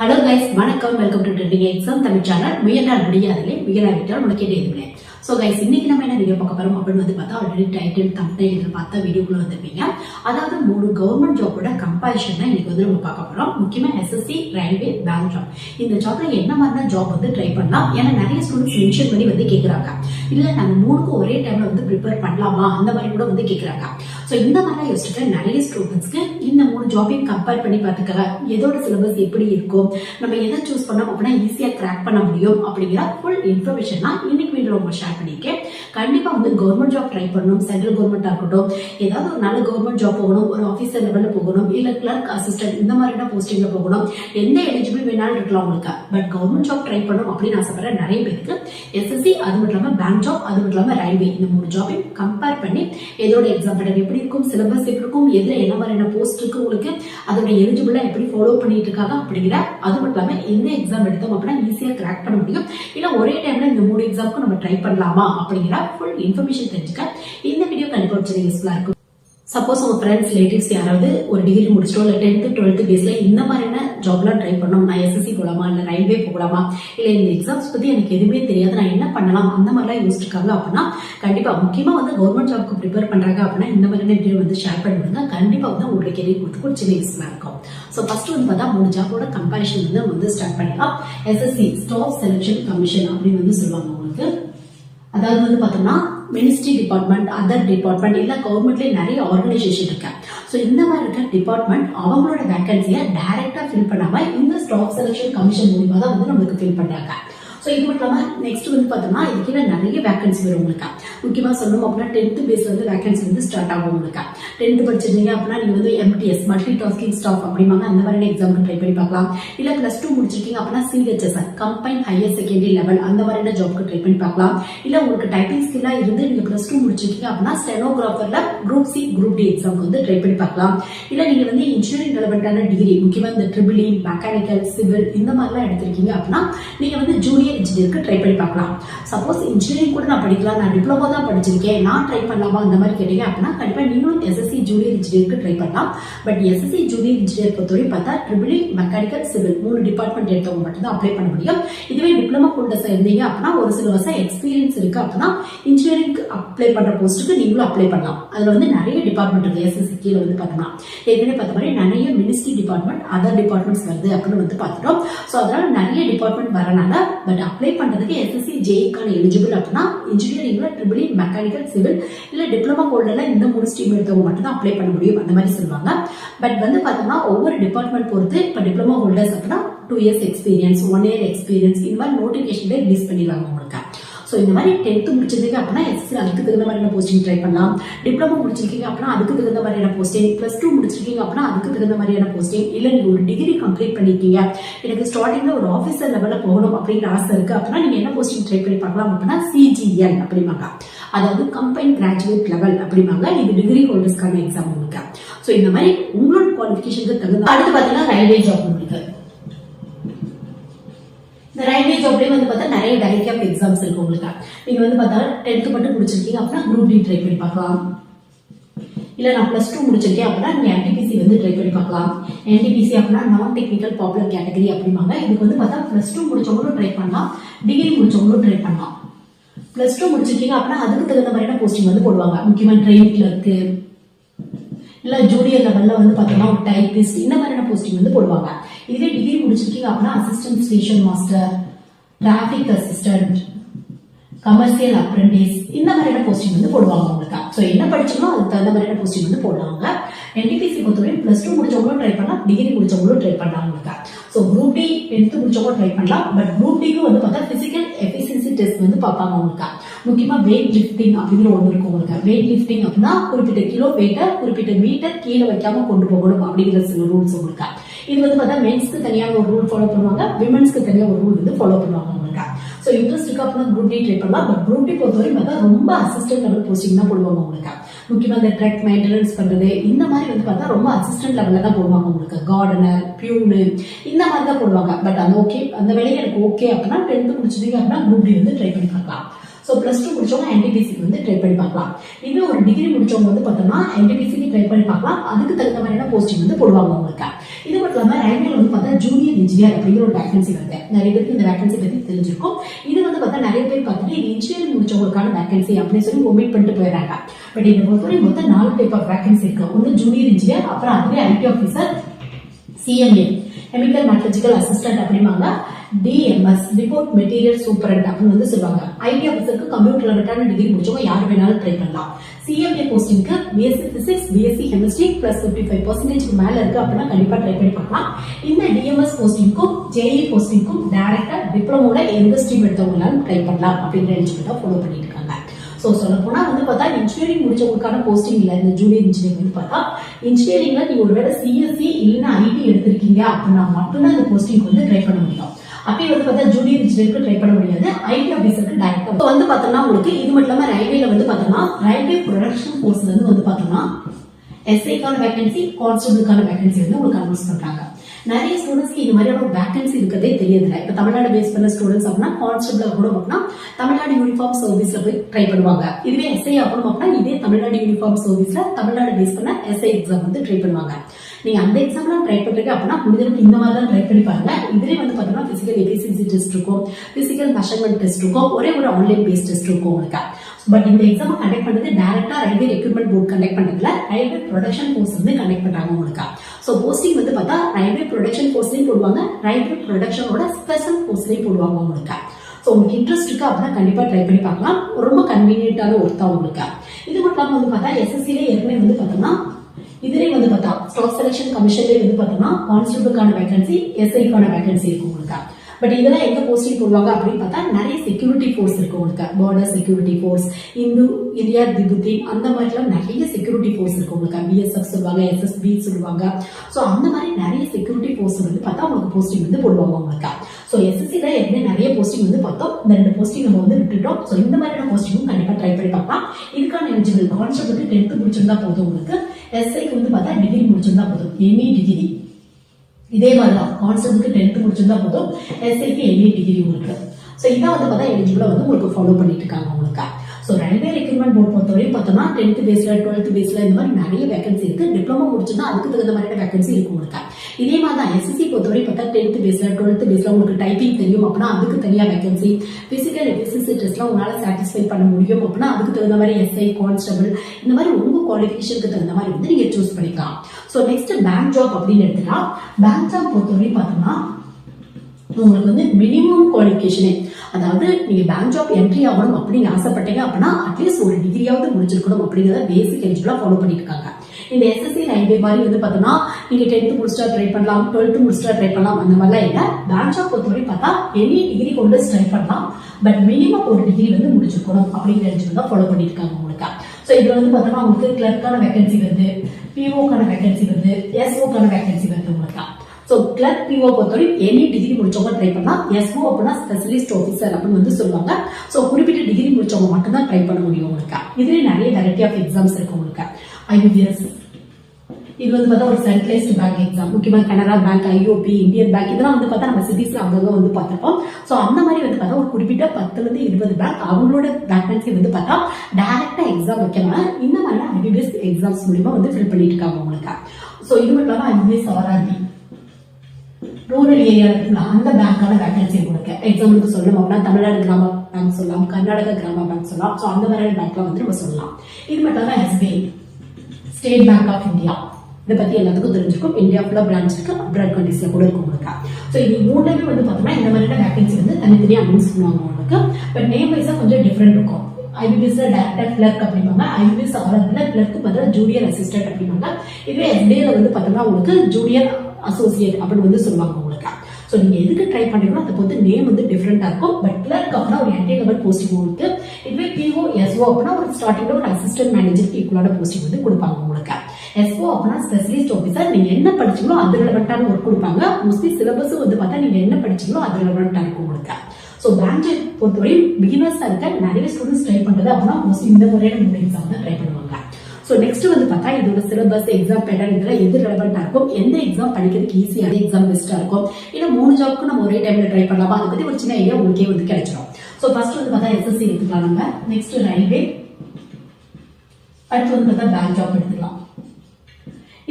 Hello guys வணக்கம். Welcome to trending exam Tamil channel முயன்றால் முடியாதில்லை முயலாவிட்டால் உனக்கு கேட்டே ஸோ கைஸ் இன்னைக்கு நம்ம என்ன வீடியோ பார்க்க போறோம் அப்படின்னு வந்து பார்த்தா ஆல்ரெடி டைட்டில் கம்பெனி இதில் பார்த்தா வீடியோக்குள்ள வந்திருப்பீங்க. அதாவது மூணு கவர்மெண்ட் ஜாபோட கம்பேரிஷன் தான் இன்னைக்கு வந்து நம்ம பார்க்க போறோம். முக்கியமாக எஸ்எஸ்சி ரயில்வே பேங்க் ஜாப் இந்த ஜாப்ல என்ன மாதிரியான ஜாப் வந்து ட்ரை பண்ணலாம்? ஏன்னா நிறைய ஸ்டூடெண்ட்ஸ் மென்ஷன் பண்ணி வந்து கேட்குறாங்க இல்லை நாங்கள் மூணுக்கும் ஒரே டைம்ல வந்து ப்ரிப்பேர் பண்ணலாமா? அந்த மாதிரி கூட வந்து கேட்குறாங்க ஸோ இந்த மாதிரிலாம் யோசிச்சுட்டு நிறைய ஸ்டூடெண்ட்ஸ்க்கு இந்த மூணு ஜாபையும் கம்பேர் பண்ணி பார்த்துக்க எதோட சிலபஸ் எப்படி இருக்கும்? நம்ம எதை சூஸ் பண்ணோம் அப்படின்னா ஈஸியாக கிராக் பண்ண முடியும் அப்படிங்கிற ஃபுல் இன்ஃபர்மேஷன் தான் இன்னைக்கு வீடியோ ஷேர் பண்ணியிருக்கேன். கண்டிப்பாக வந்து கவர்மெண்ட் ஜாப் ட்ரை பண்ணணும் சென்ட்ரல் கவர்மெண்ட்டாக இருக்கட்டும் ஏதாவது ஒரு நல்ல கவர்மெண்ட் ஜாப் போகணும் ஒரு ஆஃபீஸர் லெவலில் போகணும் இல்லை கிளர்க் அசிஸ்டன்ட் இந்த மாதிரியான போஸ்டிங்கில் போகணும். எந்த எலிஜிபிள் வேணாலும் இருக்கலாம் உங்களுக்கு. பட் கவர்மெண்ட் ஜாப் ட்ரை பண்ணணும் அப்படின்னு ஆசைப்படுற நிறைய பேருக்கு எஸ்எஸ்சி அது மட்டும் இல்லாமல் பேங்க் ஜாப் அது மட்டும் இல்லாமல் ரயில்வே இந்த மூணு ஜாபையும் கம்பேர் பண்ணி எதோட எக்ஸாம் பேட்டர் எப்படி இருக்கும் சிலபஸ் எப்படி இருக்கும் எதுல என்ன மாதிரியான போஸ்ட் இருக்கு உங்களுக்கு அதோட எலிஜிபிளா எப்படி ஃபாலோ பண்ணிட்டு இருக்காங்க அப்படிங்கிற அது மட்டும் இல்லாம என்ன எக்ஸாம் எடுத்தோம் அப்படின்னா ஈஸியா கிராக் பண்ண முடியும். இல்ல ஒரே டைம்ல இந்த மூணு எக்ஸாமுக்கும் நம்ம ட்ரை பண்ணலாமா அப்படிங்கிற ஃபுல் இன்ஃபர்மேஷன் தெரிஞ்சுக்க இந்த வீடியோ கண்டிப்பாக ஒரு யூஸ்ஃபுல்லா இருக்கும். சப்போஸ் உங்கள் ஃப்ரெண்ட்ஸ் ரிலேட்டிவ்ஸ் யாராவது ஒரு டிகிரி முடிச்சிட்டோம் இல்லை டென்த்து டுவெல்த்து பேஸில் இந்த மாதிரியான ஜாப்லாம் ட்ரை பண்ணோம் நான் எஸ்எஸ்சி போகலாமா இல்லை ரயில்வே போகலாமா இல்லை இந்த எக்ஸாம்ஸ் பற்றி எனக்கு எதுவுமே தெரியாது. நான் என்ன பண்ணலாம்? அந்த மாதிரிலாம் யோசிச்சிருக்காங்க அப்படின்னா கண்டிப்பாக முக்கியமாக வந்து கவர்மெண்ட் ஜாப்க்கு ப்ரிப்பேர் பண்ணுறாங்க அப்படின்னா இந்த மாதிரியான வீடியோ வந்து ஷேர் பண்ணிவிடுங்க கண்டிப்பாக வந்து உங்களுக்கு கெரியர் கொடுத்து ஒரு சின்ன யூஸ்ஃபுல்லாக இருக்கும். ஸோ ஃபர்ஸ்ட் வந்து பார்த்தா மூணு ஜாபோட கம்பேரிஷன் வந்து வந்து ஸ்டார்ட் பண்ணிடலாம். எஸ்எஸ்சி ஸ்டாஃப் செலெக்ஷன் கமிஷன் அப்படின்னு வந்து சொல்லுவாங்க உங்களுக்கு. அதாவது வந்து பார்த்தோம்னா மினிஸ்ட்ரி டிபார்ட்மெண்ட் அதர் டிபார்ட்மெண்ட் இல்லை கவர்மெண்ட்லேயே நிறைய ஆர்கனைசேஷன் இருக்கு. ஸோ இந்த மாதிரி இருக்க டிபார்ட்மெண்ட் அவங்களோட வேகன்சியை டைரக்டா ஃபில் பண்ணாமல் இந்த ஸ்டாஃப் செலெக்ஷன் கமிஷன் மூலிமா தான் வந்து நம்மளுக்கு ஃபில் பண்ணுறாங்க ஸோ இது மட்டும் இல்லாமல் நெக்ஸ்ட் வந்து பார்த்தோம்னா இதுக்கு நிறைய வேகன்சி வரும் உங்களுக்கு. முக்கியமாக சொல்லணும் அப்படின்னா டென்த்து பேஸ்ல வந்து வேகன்சி வந்து ஸ்டார்ட் ஆகும் உங்களுக்கு. டென்த்து படிச்சிருந்தீங்க அப்படின்னா நீங்கள் வந்து எம்டிஎஸ் மல்டி டாஸ்கிங் ஸ்டாஃப் அப்படிம்பாங்க. அந்த மாதிரி எக்ஸாமுக்கு ட்ரை பண்ணி பார்க்கலாம். இல்லை ப்ளஸ் டூ முடிச்சிருக்கீங்க அப்படின்னா CHS combine higher secondary level அந்த மாதிரியான ஜாப்க்கு ட்ரை பண்ணி பார்க்கலாம். இல்லை உங்களுக்கு டைப்பிங் ஸ்கில்லாக இருந்து நீங்கள் ப்ளஸ் டூ முடிச்சிருக்கீங்க அப்படின்னா ஸ்டெனோகிராஃபரில் group C group D exam வந்து ட்ரை பண்ணி பார்க்கலாம். இல்லை நீங்கள் வந்து இன்ஜினியரிங் ரெலவெண்ட்டான டிகிரி முக்கியமாக இந்த ட்ரிபிள் மெக்கானிக்கல் சிவில் இந்த மாதிரிலாம் எடுத்திருக்கீங்க அப்படின்னா நீங்கள் வந்து ஜூனியர் இன்ஜினியருக்கு ட்ரை பண்ணி பார்க்கலாம். சப்போஸ் இன்ஜினியரிங் கூட நான் படிக்கலாம் நான் டிப்ளமோ தான் படிச்சிருக்கேன் நான் ட்ரை பண்ணலாமா? அந்த மாதிரி கேட்டீங்க அப்படின்னா கண்டிப்பாக நீங்களும் எஸ்எஸ்சி ஜூனியர் இன்ஜினியருக்கு ட்ரை பண்ணலாம். பட் எஸ்எஸ்சி ஜூனியர் இன்ஜினியர் பொறுத்தவரை பார்த்தா ட்ரிபிளி மெக்கானிக்கல் சிவில் மூணு டிபார்ட்மெண்ட் எடுத்தவங்க மட்டும்தான் அப்ளை பண்ண முடியும். இதுவே டிப்ளமோ கொண்டு இருந்தீங்க அப்படின்னா ஒரு சில வருஷம் எக்ஸ்பீரியன்ஸ் இருக்கு அப்படின்னா இன்ஜினியரிங் அப்ளை பண்ற போஸ்ட்டுக்கு நீங்களும் அப்ளை பண்ணலாம். அதுல வந்து நிறைய டிபார்ட்மெண்ட் இருக்கு. எஸ்எஸ்சி கீழே வந்து பார்த்தோம்னா ஏற்கனவே பார்த்த மாதிரி நிறைய மினிஸ்ட்ரி டிபார்ட்மெண்ட் அதர் டிபார்ட்மெண்ட்ஸ் வருது அப்படின்னு வந்து பார்த்துட்டோம். ஸோ அதனால நிறைய டிபார்ட்மெண்ட் வரனால பட் அப்ளை பண்றதுக்கு எஸ்எஸ்சி ஜேக்கான எலிஜிபிள் அப்படின்னா இன்ஜினியரிங்ல ட்ரிபிள் மெக்கானிக்கல் சிவில் இல்ல டிப்ளமோ கோல்டெல்லாம் இந்த மூணு ஸ்ட்ரீம் எடுத்தவங்க மட்டும் தான் அப்ளை பண்ண முடியும். அந்த மாதிரி சொல்லுவாங்க. பட் வந்து பார்த்தோம்னா ஒவ்வொரு டிபார்ட்மெண்ட் பொறுத்து இப்போ டிப்ளமோ ஹோல்டர்ஸ் அப்படின்னா two years experience one year experience இந்த மாதிரி நோட்டிஃபிகேஷன்ல ரிலீஸ் பண்ணிடுவாங்க உங்களுக்கு. ஸோ இந்த மாதிரி டென்த்து முடிச்சிருக்கீங்க அப்படின்னா எஸ்எஸ்சி அதுக்கு தகுந்த மாதிரியான போஸ்டிங் ட்ரை பண்ணலாம். டிப்ளமோ முடிச்சிருக்கீங்க அப்படின்னா அதுக்கு தகுந்த மாதிரியான போஸ்டிங் ப்ளஸ் டூ முடிச்சிருக்கீங்க அப்படின்னா அதுக்கு தகுந்த மாதிரியான போஸ்டிங் இல்லை நீங்கள் ஒரு டிகிரி கம்ப்ளீட் பண்ணியிருக்கீங்க எனக்கு ஸ்டார்டிங்ல ஒரு ஆஃபீஸர் லெவலில் போகணும் அப்படிங்கிற ஆசை இருக்குது அப்படின்னா நீங்கள் என்ன போஸ்டிங் ட்ரை பண்ணி பார்க்கலாம் அப்படின்னா சிஜிஎல் அப்படிம்பாங்க. அதாவது கம்பைன் கிராஜுவேட் லெவல் அப்படிம்பாங்க. இது டிகிரி ஹோல்டர்ஸ்க்கான எக்ஸாம் உங்களுக்கு. ஸோ இந்த மாதிரி உங்களோட குவாலிஃபிகேஷனுக்கு தகுந்த அடுத்து பார்த்தீங்கன்னா ரயில்வே ஜாப் உங்களுக்கு. இந்த ரயில்வே ஜாப்லேயும் வந்து பார்த்தா நிறைய டைரி ஆஃப் எக்ஸாம்ஸ் இருக்கு உங்களுக்கு. நீங்கள் வந்து பார்த்தா டென்த்து மட்டும் முடிச்சிருக்கீங்க அப்படின்னா குரூப் டி ட்ரை பண்ணி பார்க்கலாம். இல்லை நான் ப்ளஸ் டூ முடிச்சிருக்கேன் அப்படின்னா நீங்கள் என்டிபிசி வந்து ட்ரை பண்ணி பார்க்கலாம். என்டிபிசி அப்படின்னா நான் டெக்னிக்கல் பாப்புலர் கேட்டகரி அப்படிம்பாங்க. இதுக்கு வந்து பார்த்தா ப்ளஸ் டூ முடிச்சவங்களும் ட்ரை பண்ணலாம். டிகிரி முடிச்சவங்களும் ட்ரை பண்ணலாம். ப்ளஸ் டூ முடிச்சிருக்கீங்க அப்படின்னா அதுக்கு தகுந்த மாதிரியான போஸ்டிங் வந்து போடுவாங்க. முக்கியமாக ட்ரெயின் கிளர்க்கு இல்லை ஜூனியர் லெவலில் வந்து பார்த்தோம்னா ஒரு டைப்பிஸ்ட் இந்த மாதிரியான போஸ்டிங் வந்து போடுவாங்க. இதே டிகிரி முடிச்சிருக்கீங்க அப்படின்னா assistant station master traffic assistant commercial apprentice இந்த மாதிரியான போஸ்டிங் வந்து போடுவாங்க உங்களுக்கு. ஸோ என்ன படிச்சோமோ அதுக்கு தகுந்த மாதிரியான போஸ்டிங் வந்து போடுவாங்க. என்டிபிசி பொறுத்தவரை பிளஸ் டூ முடிச்சவங்களும் ட்ரை பண்ணலாம் டிகிரி முடிச்சவங்களும் ட்ரை பண்ணலாம் உங்களுக்கு. ஸோ குரூப் டி டென்த்து முடிச்சவங்களும் ட்ரை பண்ணலாம். பட் குரூப் டிக்கு வந்து பார்த்தா பிசிக்கல் எஃபிஷியன்சி டெஸ்ட் வந்து பார்ப்பாங்க உங்களுக்கு. முக்கியமா வெயிட் லிஃப்டிங் அப்படிங்கிற ஒன்று இருக்கும் உங்களுக்கு. வெயிட் லிஃப்டிங் அப்படின்னா குறிப்பிட்ட கிலோ வெயிட்டை குறிப்பிட்ட மீட்டர் கீழே வைக்காம கொண்டு போகணும் அப்படிங்கிற சில ரூல்ஸ் உங்களுக்கு. இது வந்து பார்த்தா மென்ஸ்க்கு தனியாக ஒரு ரூல் ஃபாலோ பண்ணுவாங்க விமன்ஸ்க்கு தனியாக ஒரு ரூல் வந்து ஃபாலோ பண்ணுவாங்க உங்களுக்கு. ஸோ இன்ட்ரெஸ்ட் இருக்கா அப்படின்னா குரூப் டி ட்ரை பண்ணலாம். பட் குரூப் டி பொறுத்தவரை பார்த்தா ரொம்ப அசிஸ்டன்ட் லெவல் போஸ்டிங் தான் போடுவாங்க உங்களுக்கு. முக்கியமாக இந்த ட்ரக் மெயின்டெனன்ஸ் பண்ணுறது இந்த மாதிரி வந்து பார்த்தா ரொம்ப அசிஸ்டன்ட் லெவலில் தான் போடுவாங்க உங்களுக்கு. கார்டனர் பியூனு இந்த மாதிரி தான் போடுவாங்க. பட் அந்த ஓகே அந்த வேலையை எனக்கு ஓகே அப்படின்னா டென்த்து முடிச்சிட்டீங்க அப்படின்னா குரூப் டி வந்து ட்ரை பண்ணி பார்க்கலாம். ஸோ ப்ளஸ் டூ முடிச்சவங்க என்டிபிசிக்கு வந்து ட்ரை பண்ணி பார்க்கலாம். இன்னும் ஒரு டிகிரி முடிச்சவங்க வந்து பார்த்தோம்னா என்டிபிசிக்கு ட்ரை பண்ணி பார்க்கலாம். அதுக்கு தகுந்த மாதிரியான போஸ்டிங் வந்து போடுவாங்க உங்களுக்கு இது மட்டும் இல்லாமல் ரயில்வேல வந்து பார்த்தா ஜூனியர் இன்ஜினியர் அப்படிங்கிற ஒரு வேகன்சி வருது. நிறைய பேருக்கு இந்த வேகன்சி பத்தி தெரிஞ்சிருக்கும். இது வந்து பார்த்தா நிறைய பேர் பார்த்துட்டு இன்ஜினியரிங் முடிச்சவங்களுக்கான வேகன்சி அப்படின்னு சொல்லி ஒமிட் பண்ணிட்டு போயிடுறாங்க. பட் இந்த பொறுத்தவரை மொத்தம் நாலு டைப் ஆஃப் வேகன்சி இருக்கு. ஒன்று ஜூனியர் இன்ஜினியர் அப்புறம் அதுவே IT officer CMA chemical metallurgical assistant அப்படிம்பாங்க. டிஎம்எஸ் ரிப்போர்ட் மெட்டீரியல் சூப்பரண்ட் அப்படின்னு வந்து சொல்லுவாங்க. ஐடி ஆஃபீஸருக்கு கம்ப்யூட்டர் ரிலேட்டடான டிகிரி முடிச்சவங்க யார் வேணாலும் ட்ரை பண்ணலாம். CMA போஸ்டிங்க்கு BSc physics BSc chemistry plus fifty five பர்சன்டேஜ்க்கு மேல இருக்கு அப்படின்னா கண்டிப்பா ட்ரை பண்ணி பார்க்கலாம். இந்த டிஎம்எஸ் போஸ்டிங்க்கும் ஜேஇ போஸ்டிங்க்கும் டைரக்டா டிப்ளமோல எந்த ஸ்ட்ரீம் எடுத்தவங்களாலும் ட்ரை பண்ணலாம் அப்படின்ற எலிஜிபிலிட்டா ஃபாலோ பண்ணிட்டு இருக்காங்க. ஸோ சொல்ல வந்து பார்த்தா இன்ஜினியரிங் முடிச்சவங்களுக்கான போஸ்டிங் இல்லை. இந்த ஜூனியர் இன்ஜினியரிங் வந்து பார்த்தா இன்ஜினியரிங்ல நீங்க ஒருவேளை சிஎஸ்சி இல்லைன்னா ஐடி எடுத்திருக்கீங்க அப்படின்னா மட்டும்தான் இந்த போஸ்டிங் வந்து ட்ரை பண்ண முடியும். அப்பயே வந்து பார்த்தா ஜூனியர் இன்ஜினியருக்கு ட்ரை பண்ண முடியாது. ஐடி ஆஃபீஸருக்கு டைரக்டா இப்போ வந்து பார்த்தோம்னா உங்களுக்கு இது மட்டும் இல்லாமல் ரயில்வேல வந்து பார்த்தோம்னா ரயில்வே ப்ரொடக்ஷன் கோர்ஸ் இருந்து வந்து பார்த்தோம்னா எஸ்ஐக்கான வேகன்சி கான்ஸ்டபிளுக்கான வேகன்சி வந்து உங்களுக்கு அனௌன்ஸ் பண்றாங்க. நிறைய ஸ்டூடெண்ட்ஸ்க்கு இது மாதிரியான ஒரு வேகன்சி இருக்கிறதே தெரியதில்லை. இப்போ தமிழ்நாடு பேஸ் பண்ண ஸ்டூடெண்ட்ஸ் அப்படின்னா கான்ஸ்டபிள் கூட அப்படின்னா தமிழ்நாடு யூனிஃபார்ம் சர்வீஸ்ல போய் ட்ரை பண்ணுவாங்க. இதுவே எஸ்ஐ ஆகணும் அப்படின்னா இதே தமிழ்நாடு யூனிஃபார்ம் சர்வீஸ்ல தமிழ்நாடு பேஸ் பண்ண எஸ்ஐ எக்ஸாம் வந்து ட்ரை பண்ணுவாங்க. நீங்க அந்த எக்ஸாம்லாம் ட்ரை பண்றீங்க அப்படின்னா முடிஞ்சளவுக்கு இந்த மாதிரி தான் ட்ரை பண்ணி பாருங்க. இதுலேயே வந்து பார்த்தீங்கன்னா பிசிக்கல் எஃபிசியன்சி டெஸ்ட் இருக்கும். பிசிக்கல் மெஷர்மெண்ட் டெஸ்ட் இருக்கும். ஒரே ஒரு ஆன்லைன் பேஸ் டெஸ்ட் இருக்கும் உங்களுக்கு. பட் இந்த எக்ஸாம் கண்டக்ட் பண்றது டேரக்டா ரயில்வே ரெக்ரூட்மெண்ட் போர்ட் கண்டக்ட் பண்றதுல ரயில்வே ப்ரொடக்ஷன் கோர்ஸ் வந்து கண்டக்ட் பண்றாங்க உங்களுக்கு. ஸோ போஸ்டிங் வந்து பார்த்தா ரயில்வே ப்ரொடக்ஷன் போஸ்ட்லையும் போடுவாங்க. ரயில்வே ப்ரொடக்ஷனோட ஸ்பெஷல் போஸ்ட்லையும் போடுவாங்க உங்களுக்கு. ஸோ உங்களுக்கு இன்ட்ரெஸ்ட் இருக்கு அப்படின்னா கண்டிப்பாக ட்ரை பண்ணி பார்க்கலாம். ரொம்ப கன்வீனியன்ட்டான ஒர்க் தான் உங்களுக்கு. இது மட்டும் இல்லாமல் வந்து பார்த்தா எஸ்எஸ்சிலே ஏற்கனவே வந்து பார்த்தோம்னா இதுலேயே வந்து பார்த்தா ஸ்டாக் செலெக்ஷன் கமிஷன்லேயே வந்து பார்த்தோம்னா கான்ஸ்டபிளுக்கான வேகன்சி எஸ்ஐக்கான வேகன்சி இருக்கும் உங்களுக்கு. பட் இதெல்லாம் எங்க போஸ்டிங் போடுவாங்க அப்படின்னு பார்த்தா நிறைய செக்யூரிட்டி ஃபோர்ஸ் இருக்கு உங்களுக்கு. Border security force Indo India திபுத்தி அந்த மாதிரிலாம் நிறைய செக்யூரிட்டி ஃபோர்ஸ் இருக்கு உங்களுக்கு. பிஎஸ்எஃப் சொல்லுவாங்க எஸ்எஸ்பி சொல்லுவாங்க. ஸோ அந்த மாதிரி நிறைய செக்யூரிட்டி ஃபோர்ஸ் வந்து பார்த்தா உங்களுக்கு போஸ்டிங் வந்து போடுவாங்க உங்களுக்கு. ஸோ எஸ்எஸ்சியில் ஏற்கனவே நிறைய போஸ்டிங் வந்து பார்த்தோம். இந்த ரெண்டு போஸ்டிங் நம்ம வந்து விட்டுட்டோம். ஸோ இந்த மாதிரியான போஸ்டிங்கும் கண்டிப்பாக ட்ரை பண்ணி பார்க்கலாம். இதுக்கான எலிஜிபிள் வந்து டென்த்து முடிச்சிருந்தா போதும் உங்களுக்கு. எஸ்ஐக்கு வந்து பார்த்தா டிகிரி முடிச்சிருந்தா போதும். எம்இ டிகிரி இதே மாதிரி தான் கான்ஸ்டபிளுக்கு டென்த் முடிச்சிருந்தா போதும். எஸ்ஐக்கு எம்ஏ டிகிரி உங்களுக்கு. ஸோ இதான் வந்து பார்த்தா எலிஜிபிளாக வந்து உங்களுக்கு ஃபாலோ பண்ணிட்டு இருக்காங்க உங்களுக்கு ஸோ ரயில்வே ரெக்ரூட்மெண்ட் போர்ட் பொறுத்தவரையும் பார்த்தோம்னா டென்த் பேஸில் டுவெல்த் பேஸில் இந்த மாதிரி நிறைய வேகன்சி இருக்குது டிப்ளமோ முடிச்சுன்னா அதுக்கு தகுந்த மாதிரியான வேகன்சி இருக்கு உங்களுக்கு. இதே மாதிரி தான் எஸ்எஸ்சி பொறுத்தவரை பார்த்தா டென்த் பேஸ்ல டுவெல்த் பேஸ்ல உங்களுக்கு டைப்பிங் தெரியும் அப்படின்னா அதுக்கு தனியாக வேகன்சி பிசிக்கல் எஃபிசியன்சி டெஸ்ட்லாம் உங்களால் சாட்டிஸ்ஃபை பண்ண முடியும் அப்படின்னா அதுக்கு தகுந்த மாதிரி எஸ்ஐ கான்ஸ்டபிள் இந்த மாதிரி உங்க குவாலிஃபிகேஷனுக்கு தகுந்த மாதிரி வந்து நீங்க சூஸ் பண்ணிக்கலாம். ஸோ நெக்ஸ்ட் பேங்க் ஜாப் அப்படின்னு எடுத்துக்கலாம் பேங்க் ஜாப் பொறுத்தவரை பார்த்தோம்னா உங்களுக்கு வந்து மினிமம் குவாலிஃபிகேஷனே அதாவது நீங்க பேங்க் ஜாப் என்ட்ரி ஆகணும் அப்படின்னு ஆசைப்பட்டீங்க அப்படின்னா அட்லீஸ்ட் ஒரு டிகிரியாவது முடிச்சிருக்கணும் அப்படிங்கிறத பேசிக் எலிஜிபிளா ஃபாலோ பண்ணிட்டு இருக்காங்க. இந்த எஸ்எஸ்சி ரயில்வே மாதிரி வந்து பார்த்தோம்னா நீங்க டென்த் முடிச்சுட்டா ட்ரை பண்ணலாம் டுவெல்த் முடிச்சுட்டா ட்ரை பண்ணலாம் அந்த மாதிரிலாம் இல்லை. பேங்க் ஜாப் பொறுத்தவரை பார்த்தா எனி டிகிரி கொண்டு ட்ரை பண்ணலாம். பட் மினிமம் ஒரு டிகிரி வந்து முடிச்சிருக்கணும் அப்படிங்கிற எலிஜிபிள் தான் ஃபாலோ பண்ணிட்டு இருக்காங்க உங்களுக்கு. ஸோ இதில் வந்து பார்த்தோம்னா உங்களுக்கு கிளர்க்கான வேகன்சி வருது பிஓக்கான வேகன்சி வருது எஸ்ஓக்கான வேகன்சி வருது உங்களுக்கு. ஸோ கிளர்க் பிஓ பொறுத்தவரை எனி டிகிரி முடிச்சவங்க ட்ரை பண்ணலாம். எஸ்ஓ அப்படின்னா ஸ்பெஷலிஸ்ட் ஆஃபீஸர் அப்படின்னு வந்து சொல்லுவாங்க. ஸோ குறிப்பிட்ட டிகிரி முடிச்சவங்க மட்டும் தான் ட்ரை பண்ண முடியும் உங்களுக்கு. இதுலேயே நிறைய வெரைட்டி ஆஃப் எக்ஸாம்ஸ் இருக்கு உங்களுக்கு. ஐபிஎஸ் இது வந்து பார்த்தா ஒரு சென்ட்ரலைஸ்ட் பேங்க் எக்ஸாம் முக்கியமாக Canara bank IOB Indian bank இதெல்லாம் வந்து பார்த்தா நம்ம சிட்டிஸ்ல அங்கங்க வந்து பார்த்துருப்போம். ஸோ அந்த மாதிரி வந்து பார்த்தா ஒரு குறிப்பிட்ட பத்துலேருந்து இருபது பேங்க் அவங்களோட வேக்கன்சி வந்து பார்த்தா டேரெக்டாக எக்ஸாம் வைக்காம இந்த மாதிரி ஐபிபிஎஸ் எக்ஸாம்ஸ் மூலியமா வந்து ஃபில் பண்ணிட்டு இருக்காங்க உங்களுக்கு ஸோ இது மட்டும் இல்லாமல் ஐபிபிஎஸ் ஆர்ஆர்பி ரூரல் ஏரியா இருக்குல்ல அந்த பேங்க்கான வேக்கன்சி உங்களுக்கு எக்ஸாம்பிளுக்கு சொல்லணும் அப்படின்னா தமிழ்நாடு கிராம பேங்க் சொல்லலாம் கர்நாடகா கிராம பேங்க் சொல்லலாம். ஸோ அந்த மாதிரியான பேங்க்லாம் வந்து நம்ம சொல்லலாம். இது மட்டும் தான் SBI State Bank of India இதை பத்தி எல்லாத்துக்கும் தெரிஞ்சிருக்கும் இந்தியா ஃபுல்லா பிரான்ச் இருக்கு. அப்ராட் கண்ட்ரீஸ்ல கூட இருக்கும் உங்களுக்கு. ஸோ இது மூணுமே வந்து பார்த்தோம்னா இந்த மாதிரியான வேகன்சி வந்து தனித்தனியாக அனௌன்ஸ் பண்ணுவாங்க உங்களுக்கு. பட் நேம் வைஸா கொஞ்சம் டிஃப்ரெண்ட் இருக்கும். ஐபிபிஎஸ்ல டேரக்டர் கிளர்க் அப்படிம்பாங்க. ஐபிபிஎஸ் ஆர்டர்ல கிளர்க் பதில் ஜூனியர் அசிஸ்டன்ட் அப்படிம்பாங்க. இதுவே எஸ்பிஐல வந்து பார்த்தோம்னா உங்களுக்கு ஜூனியர் அசோசியேட் அப்படின்னு வந்து சொல்லுவாங்க உங்களுக்கு. ஸோ நீங்கள் எதுக்கு ட்ரை பண்ணுறீங்களோ அதை பொறுத்து நேம் வந்து டிஃப்ரெண்ட்டாக இருக்கும். பட் கிளர்க் அப்படின்னா ஒரு என்டே லெவல் போஸ்டிங் உங்களுக்கு. இதுவே பிஓ எஸ்ஓ அப்படின்னா ஒரு ஸ்டார்டிங்ல ஒரு அசிஸ்டன்ட் மேனேஜருக்கு ஈக்குவலான போஸ்டிங் வந்து கொடுப்பாங்க உங்களுக்கு. எஸ்ஓ அப்படின்னா ஸ்பெஷலிஸ்ட் ஆஃபீஸர் நீங்க என்ன படிச்சீங்களோ அது ரிலவெண்டான ஒர்க் கொடுப்பாங்க. மோஸ்ட்லி சிலபஸ் வந்து பார்த்தா நீங்க என்ன படிச்சீங்களோ அது ரிலவெண்டா இருக்கும் உங்களுக்கு. ஸோ பேங்க் பொறுத்தவரை பிகினர்ஸா இருக்க நிறைய ஸ்டூடெண்ட்ஸ் ட்ரை பண்றது அப்படின்னா மோஸ்ட்லி இந்த முறையான மூணு எக்ஸாம் தான் ட்ரை பண்ணுவாங்க. ஸோ நெக்ஸ்ட் வந்து பார்த்தா இதோட சிலபஸ் எக்ஸாம் பேட்டர்ன் இதெல்லாம் எது ரெலவெண்டா இருக்கும்? எந்த எக்ஸாம் படிக்கிறதுக்கு ஈஸியான எக்ஸாம் பெஸ்டா இருக்கும்? இல்லை மூணு ஜாப்க்கு நம்ம ஒரே டைம்ல ட்ரை பண்ணலாமா? அதை பத்தி ஒரு சின்ன ஐடியா உங்களுக்கே வந்து கிடைச்சிடும் ஸோ ஃபர்ஸ்ட் வந்து பார்த்தா எஸ்எஸ்சி எடுத்துக்கலாம் நம்ம. நெக்ஸ்ட் ரயில்வே அடுத்து வந்து பார்த்தா பேங்க் ஜாப் எடுத்துக்கலாம்.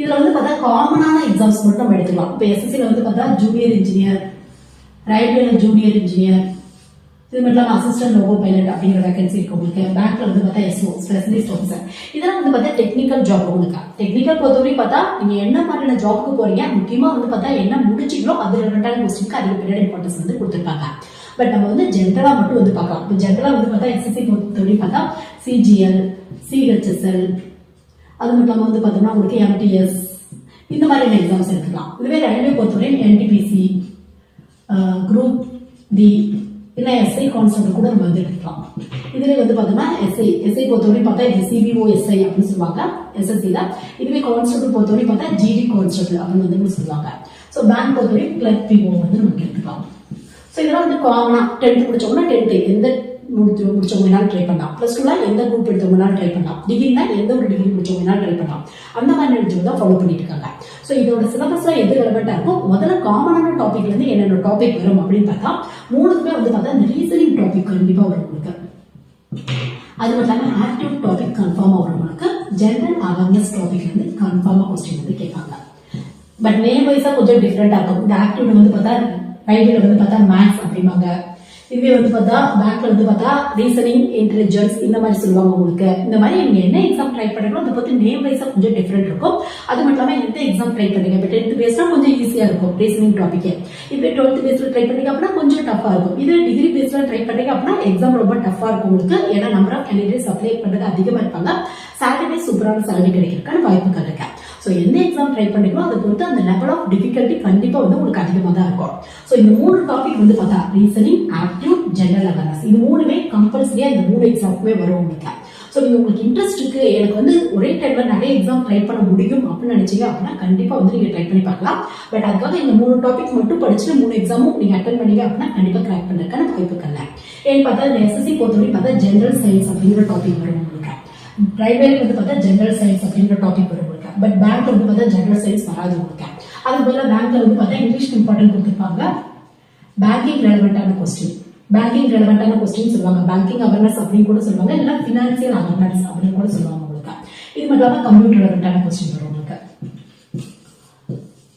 இதுல வந்து பார்த்தா காமனான எக்ஸாம்ஸ் மட்டும் நம்ம எடுத்துக்கலாம். இப்போ எஸ்எஸ்சியில் வந்து பார்த்தா ஜூனியர் இன்ஜினியர் ரயில்வேல ஜூனியர் இன்ஜினியர் இது மட்டும் இல்லாமல் அசிஸ்டன்ட் லோகோ பைலட் அப்படிங்கிற வேகன்சி இருக்கு உங்களுக்கு. பேங்க்ல வந்து பார்த்தா எஸ்ஓ ஸ்பெஷலிஸ்ட் ஆஃபீஸர் இதெல்லாம் வந்து பார்த்தா டெக்னிக்கல் ஜாப் உங்களுக்கு. டெக்னிக்கல் பொறுத்தவரைக்கும் பார்த்தா நீங்க என்ன மாதிரியான ஜாப்க்கு போறீங்க முக்கியமா வந்து பார்த்தா என்ன முடிச்சிங்களோ அது ரெண்டான கொஸ்டினுக்கு அதிக பீரியட் இம்பார்ட்டன்ஸ் வந்து கொடுத்துருப்பாங்க பட் நம்ம வந்து ஜென்ரலா மட்டும் வந்து பார்க்கலாம். இப்போ ஜென்ரலா வந்து பார்த்தா எஸ்எஸ்சி பொறுத்தவரைக்கும் பார்த்தா சிஜிஎல் சிஹெச்எஸ்எல் அது மட்டும் இல்லாமல் வந்து பார்த்தோம்னா உங்களுக்கு எம்டிஎஸ் இந்த மாதிரியான எக்ஸாம்ஸ் எடுத்துக்கலாம். இதுவே ரயில்வே பொறுத்தவரை என்டிபிசி குரூப் டி இல்லை எஸ்ஐ கான்செப்ட் கூட நம்ம வந்து எடுத்துக்கலாம். இதுல வந்து பார்த்தோம்னா எஸ்ஐ எஸ்ஐ பொறுத்தவரையும் பார்த்தா இது சிபிஓ எஸ்ஐ அப்படின்னு சொல்லுவாங்க. எஸ்எஸ்சியில் இதுவே கான்ஸ்டபிள் பொறுத்தவரை பார்த்தா ஜிடி கான்ஸ்டபிள் அப்படின்னு வந்து சொல்லுவாங்க. ஸோ பேங்க் பொறுத்தவரையும் கிளர்க் பிஓ வந்து நமக்கு எடுத்துக்கலாம். ஸோ இதெல்லாம் வந்து காமனாக டென்த் முடிச்சோம்னா டென்த்து எந்த முடிச்சு முடிச்சவங்க ட்ரை பண்ணலாம். ப்ளஸ் டூல எந்த குரூப் எடுத்தவங்க ட்ரை பண்ணலாம். டிகிரினா எந்த ஒரு டிகிரி முடிச்சவங்க வேணாலும் ட்ரை பண்ணலாம். அந்த மாதிரி நினைச்சவங்க தான் ஃபாலோ பண்ணிட்டு இருக்காங்க. ஸோ இதோட சிலபஸ்ல எது ரெலவெண்டா இருக்கும் முதல்ல காமனான டாபிக்ல இருந்து என்னென்ன டாபிக் வரும் அப்படின்னு பார்த்தா மூணுக்குமே வந்து பார்த்தா இந்த ரீசனிங் டாபிக் கண்டிப்பா வரும் உங்களுக்கு. அது மட்டும் இல்லாமல் ஆக்டிவ் டாபிக் கன்ஃபார்மாக வரும் உங்களுக்கு. ஜென்ரல் அவேர்னஸ் டாபிக் வந்து கன்ஃபார்மாக கொஸ்டின் வந்து கேட்பாங்க. பட் நேம் வைஸாக கொஞ்சம் டிஃப்ரெண்டாக இருக்கும். இந்த ஆக்டிவ்ல வந்து பார்த்தா ரைட்டில் வந்து பார்த்தா மேக்ஸ் அப்படிம்பாங்க. இதுவே வந்து பார்த்தா பேங்க்ல வந்து பார்த்தா ரீசனிங் இன்டெலிஜென்ஸ் இந்த மாதிரி சொல்லுவாங்க உங்களுக்கு. இந்த மாதிரி நீங்க என்ன எக்ஸாம் ட்ரை பண்றீங்களோ அதை பத்தி நேம் வைஸா கொஞ்சம் டிஃப்ரெண்ட் இருக்கும். அது மட்டும் இல்லாம எந்த எக்ஸாம் ட்ரை பண்ணுங்க இப்போ டென்த் பேஸ்னா கொஞ்சம் ஈஸியா இருக்கும் ரீசனிங் டாபிக் இப்போ டுவெல்த் பேஸ்ல ட்ரை பண்ணீங்க அப்படின்னா கொஞ்சம் டஃபா இருக்கும். இது டிகிரி பேஸ்ல ட்ரை பண்ணீங்க அப்படின்னா எக்ஸாம் ரொம்ப டஃபா இருக்கும் உங்களுக்கு. ஏன்னா நம்பர் ஆஃப் கேண்டிடேட்ஸ் அப்ளை பண்றது அதிகமா இருப்பாங்க. சாலரி சூப்பரான சாலரி கிடைக்கிறதுக்கான வாய்ப்புகள் இருக்கு. ஸோ எந்த எக்ஸாம் ட்ரை பண்றீங்களோ அதை பொறுத்து அந்த லெவல் ஆஃப் டிஃபிகல்ட்டி கண்டிப்பாக வந்து உங்களுக்கு அதிகமாக தான் இருக்கும். ஸோ இந்த மூணு டாபிக் வந்து பார்த்தா ரீசனிங் ஆப்டியூட் ஜென்ரல் அவேர்னஸ் இது மூணுமே கம்பல்சரியாக இந்த மூணு எக்ஸாமுக்குமே வரும் உங்களுக்கு. ஸோ நீங்கள் உங்களுக்கு இன்ட்ரெஸ்ட் இருக்கு எனக்கு வந்து ஒரே டைம்ல நிறைய எக்ஸாம் ட்ரை பண்ண முடியும் அப்படின்னு நினைச்சீங்க அப்படின்னா கண்டிப்பாக வந்து நீங்கள் ட்ரை பண்ணி பார்க்கலாம். பட் அதுக்காக இந்த மூணு டாபிக் மட்டும் படிச்சுட்டு மூணு எக்ஸாமும் நீங்கள் அட்டன் பண்ணீங்க அப்படின்னா கண்டிப்பாக கிராக் பண்ணுறதுக்கான வாய்ப்புகள் இல்லை. ஏன்னு பார்த்தா இந்த எஸ்எஸ்சி பொறுத்தவரைக்கும் பார்த்தா ஜென்ரல் சயின்ஸ் அப்படிங்கிற டாபிக் வரும் உங்களுக்கு. ரயில்வேல வந்து பார்த்தா ஜென்ரல் சயின்ஸ் அப்படிங்கிற டாபிக் வரும் உங்களுக்கு. பட் பேங்க்ல வந்து பார்த்தா ஜென்ரல் சயின்ஸ் வராது உங்களுக்கு. அதுக்கு பதிலாக பேங்க்ல வந்து பார்த்தா இங்கிலீஷ் இம்பார்ட்டன்ட் கொடுத்துருப்பாங்க. பேங்கிங் ரெலவெண்டான கொஸ்டின் பேங்கிங் ரெலவெண்டான கொஸ்டின் சொல்லுவாங்க. பேங்கிங் அவேர்னஸ் அப்படின்னு கூட சொல்லுவாங்க. இல்லைன்னா ஃபினான்சியல் அவேர்னஸ் அப்படின்னு கூட சொல்லுவாங்க உங்களுக்கு. இது மட்டும் இல்லாமல் கம்ப்யூட்டர் ரெலவெண்டான கொஸ்டின் வரும் உங்களுக்கு.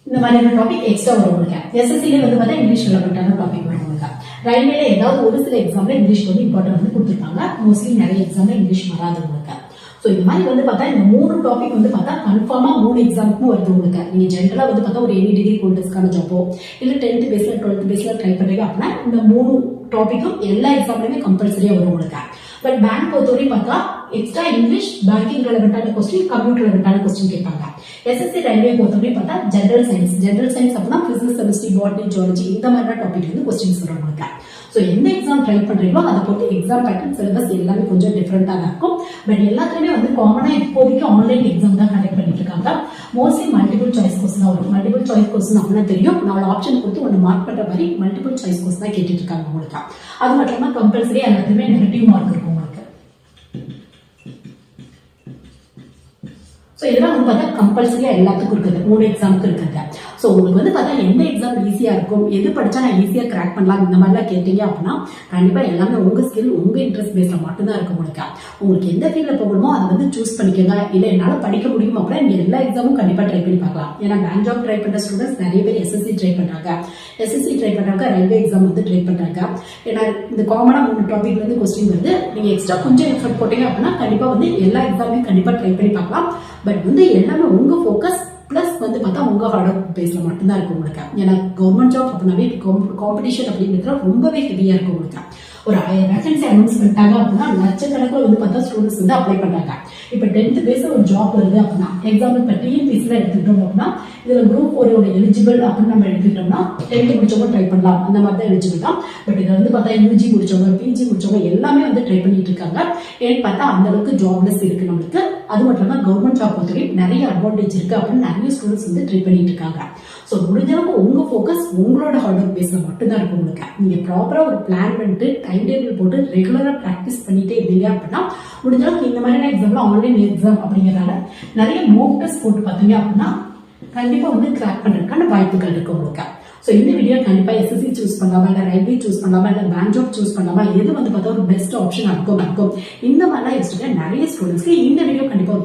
இந்த மாதிரியான டாபிக் எக்ஸ்ட்ரா வரும் உங்களுக்கு. எஸ்எஸ்சிலே வந்து பார்த்தா இங்கிலீஷ் ரெலவெண்டான டாபிக் வரும் உங்களுக்கு. ரயில்வேல ஏதாவது ஒரு சில எக்ஸாம்ல இங்கிலீஷ் வந்து இம்பார்ட்டன்ட் வந்து கொடுத்துருப்பாங்க. மோஸ்ட்லி நிறைய எக்ஸாம்ல இங்கிலீஷ் வராது உங்களுக்கு. ஸோ இந்த மாதிரி வந்து பார்த்தா இந்த மூணு டாபிக் வந்து பார்த்தா கன்ஃபார்மாக மூணு எக்ஸாமுக்கும் வருது உங்களுக்கு. நீங்கள் ஜென்ரலாக வந்து பார்த்தா ஒரு எனி டிகிரி கோல்டர்ஸ்க்கான ஜாப்போ இல்லை டென்த் பேஸில் டுவெல்த் பேஸில் ட்ரை பண்ணுறீங்க அப்படின்னா இந்த மூணு டாப்பிக்கும் எல்லா எக்ஸாம்லையுமே கம்பல்சரியாக வரும் உங்களுக்கு. பட் பேங்க் பொறுத்தவரையும் பார்த்தா எக்ஸ்ட்ரா இங்கிலீஷ் பேங்கிங் ரெலவெண்டான கொஸ்டின் கம்ப்யூட்டர் ரெலவெண்டான கொஸ்டின் கேட்பாங்க. எஸ்எஸ்சி ரயில்வே பொறுத்தவரையும் பார்த்தா ஜெனரல் சயின்ஸ் ஜெனரல் சயின்ஸ் அப்படின்னா பிசிக்ஸ் கெமிஸ்ட்ரி பாட்னி ஜியாலஜி இந்த மாதிரியான டாபிக் வந்து கொஸ்டின்ஸ் வரும் உங்களுக்கு. ஸோ எந்த எக்ஸாம் ட்ரை பண்ணுறீங்களோ அதை பொறுத்து எக்ஸாம் பேட்டர்ன் சிலபஸ் எல்லாமே கொஞ்சம் டிஃப்ரெண்ட்டாக தான் இருக்கும். பட் எல்லாத்துலேயுமே வந்து காமனாக இப்போதைக்கு ஆன்லைன் எக்ஸாம் தான் கண்டக்ட் பண்ணிட்டு இருக்காங்க. மோஸ்ட்லி மல்டிபிள் சாய்ஸ் கொஸ்டின் தான் வரும். மல்டிபிள் சாய்ஸ் கொஸ்டின் அப்படின்னா தெரியும். நாலு ஆப்ஷன் கொடுத்து ஒன்று மார்க் பண்ணுற மாதிரி மல்டிபிள் சாய்ஸ் கொஸ்டின் தான் கேட்டுட்டு இருக்காங்க உங்களுக்கு. அது மட்டும் இல்லாமல் கம்பல்சரி எல்லாத்துலேயுமே நெகட்டிவ் மார்க் இருக்கும் உங்களுக்கு. ஸோ இதெல்லாம் வந்து பார்த்தா கம்பல்சரியாக எல்லாத்துக்கும் இருக்குது. மூணு எக்ஸாமுக்கு இருக்குது. ஸோ உங்களுக்கு வந்து பார்த்தா எந்த எக்ஸாம் ஈஸியாக இருக்கும்? எது படித்தா நான் ஈஸியாக கிராக் பண்ணலாம்? இந்த மாதிரிலாம் கேட்டீங்க அப்படின்னா கண்டிப்பாக எல்லாமே உங்கள் ஸ்கில் உங்கள் இன்ட்ரெஸ்ட் பேஸில் மட்டும்தான் இருக்க முடியும் உங்களுக்கு எந்த ஃபீல்டில் போகணுமோ அதை வந்து சூஸ் பண்ணிக்கோங்க. இல்லை என்னால் படிக்க முடியும் அப்படின்னா நீங்கள் எல்லா எக்ஸாமும் கண்டிப்பாக ட்ரை பண்ணி பார்க்கலாம். ஏன்னா பேங்க் ஜாப் ட்ரை பண்ணுற ஸ்டூடெண்ட்ஸ் நிறைய பேர் எஸ்எஸ்சி ட்ரை பண்ணுறாங்க எஸ்எஸ்சி ட்ரை பண்ணுறாங்க ரயில்வே எக்ஸாம் வந்து ட்ரை பண்ணுறாங்க ஏன்னா இந்த காமனாக மூணு டாபிக் வந்து கொஸ்டின் வந்து நீங்கள் எக்ஸ்ட்ரா கொஞ்சம் எஃபர்ட் போட்டீங்க அப்படின்னா கண்டிப்பாக வந்து எல்லா எக்ஸாமையும் கண்டிப்பாக ட்ரை பண்ணி பார்க்கலாம். பட் வந்து எல்லாமே உங்கள் ஃபோக்கஸ் ப்ளஸ் வந்து பார்த்தா உங்கள் ஹார்ட் ஒர்க் பேஸில் மட்டும்தான் இருக்கும் உங்களுக்கு. ஏன்னா கவர்மெண்ட் ஜாப் அப்படின்னாவே காம்படிஷன் அப்படிங்கிறது ரொம்பவே ஹெவியாக இருக்கும் உங்களுக்கு. ஒரு ஆயிரம் வேகன்சி அனௌன்ஸ் பண்ணிட்டாங்க அப்படின்னா லட்சக்கணக்கில் வந்து பார்த்தா ஸ்டூடெண்ட்ஸ் வந்து அப்ளை பண்ணுறாங்க இப்போ டென்த் பேஸில் ஒரு ஜாப் வருது அப்படின்னா எக்ஸாம்பிள் இப்போ டிஎன்பிசியில் எடுத்துக்கிட்டோம் அப்படின்னா இதில் குரூப் ஒரோட எலிஜிபிள் அப்படின்னு நம்ம எடுத்துக்கிட்டோம்னா டென்த் முடிச்சவங்க ட்ரை பண்ணலாம். அந்த மாதிரி தான் எலிஜிபிள் தான். பட் இதில் வந்து பார்த்தா யூஜி முடிச்சவங்க பிஜி முடிச்சவங்க எல்லாமே வந்து ட்ரை பண்ணிட்டு இருக்காங்க. ஏன்னு பார்த்தா அந்த அளவுக்கு ஜாப்லெஸ் இருக்கு நம்மளுக்கு. அது மட்டும் இல்லாமல் கவர்மெண்ட் ஜாப் பொறுத்தவரைக்கும் நிறைய அட்வான்டேஜ் இருக்கு அப்படின்னு நிறைய ஸ்டூடெண்ட்ஸ் வந்து ட்ரை பண்ணிட்டு இருக்காங்க. ஸோ முடிஞ்சளவுக்கு உங்கள் உங்க ஃபோக்கஸ் உங்களோட ஹார்ட் ஒர்க் பேஸில் மட்டும்தான் இருக்கும் உங்களுக்கு. நீங்க ப்ராப்பரா ஒரு பிளான் பண்ணிட்டு டைம் டேபிள் போட்டு ரெகுலராக ப்ராக்டிஸ் பண்ணிட்டே இருந்தீங்க அப்படின்னா முடிஞ்ச அளவுக்கு இந்த மாதிரியான எக்ஸாம்ல ஆன்லைன் எக்ஸாம் அப்படிங்கறதால நிறைய மோக் டெஸ்ட் போட்டு பார்த்தீங்க அப்படின்னா கண்டிப்பாக வந்து கிராக் பண்ணுறதுக்கான வாய்ப்புகள் இருக்கு உங்களுக்கு. ஸோ இந்த வீடியோ கண்டிப்பாக எஸ்எஸ்சி சூஸ் பண்ணலாமா இல்லை ரயில்வே சூஸ் பண்ணலாமா இல்லை பேங்க் ஜாப் சூஸ் பண்ணலாமா எது வந்து பார்த்தா ஒரு பெஸ்ட் ஆப்ஷன் இருக்கும் இருக்கும் இந்த மாதிரிலாம் யோசிச்சுட்டு நிறைய ஸ்டூடெண்ட்ஸ்க்கு இந்த வீடியோ கண்டிப்பாக